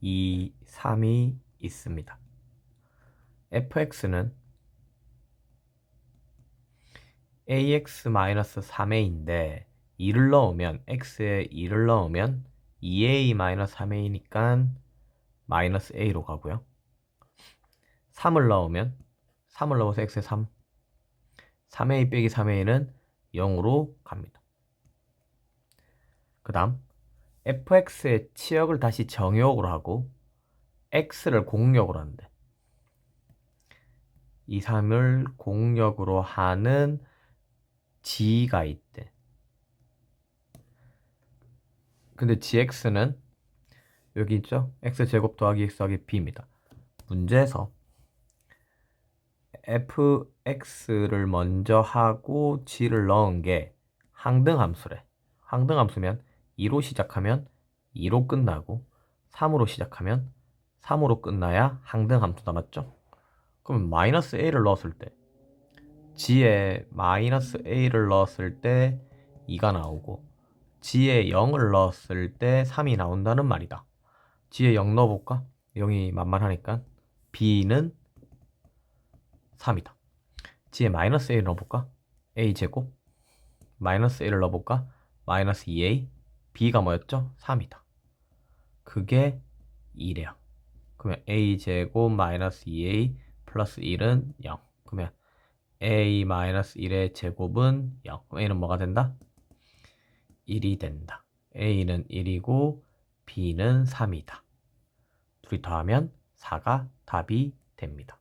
2, 3이 있습니다. fx는 ax-3a인데 2를 넣으면 x에 2를 넣으면 2a-3a니까 마이너스 a로 가고요. 3을 넣으면 3을 넣어서 x에 3 3a 빼기 3a는 0으로 갑니다. 그 다음 fx의 치역을 다시 정역으로 하고 x를 공역으로 하는데 이 3을 공역으로 하는 g가 있대. 근데 gx는 여기 있죠? x제곱 더하기 x 더하기 b입니다. 문제에서 fx를 먼저 하고 g를 넣은 게 항등함수래. 항등함수면 2로 시작하면 2로 끝나고 3으로 시작하면 3으로 끝나야 항등 함수다 맞죠? 그러면 마이너스 a를 넣었을 때 g에 마이너스 a를 넣었을 때 2가 나오고 g에 0을 넣었을 때 3이 나온다는 말이다. g에 0 넣어볼까? 0이 만만하니까 b는 3이다. g에 마이너스 a를 넣어볼까? a 제곱 마이너스 a를 넣어볼까? 마이너스 2a b가 뭐였죠? 3이다. 그게 2래요. 그러면 a 제곱 마이너스 2a 플러스 1은 0. 그러면 a 마이너스 1의 제곱은 0. 그럼 a는 뭐가 된다? 1이 된다. a는 1이고 b는 3이다. 둘이 더하면 4가 답이 됩니다.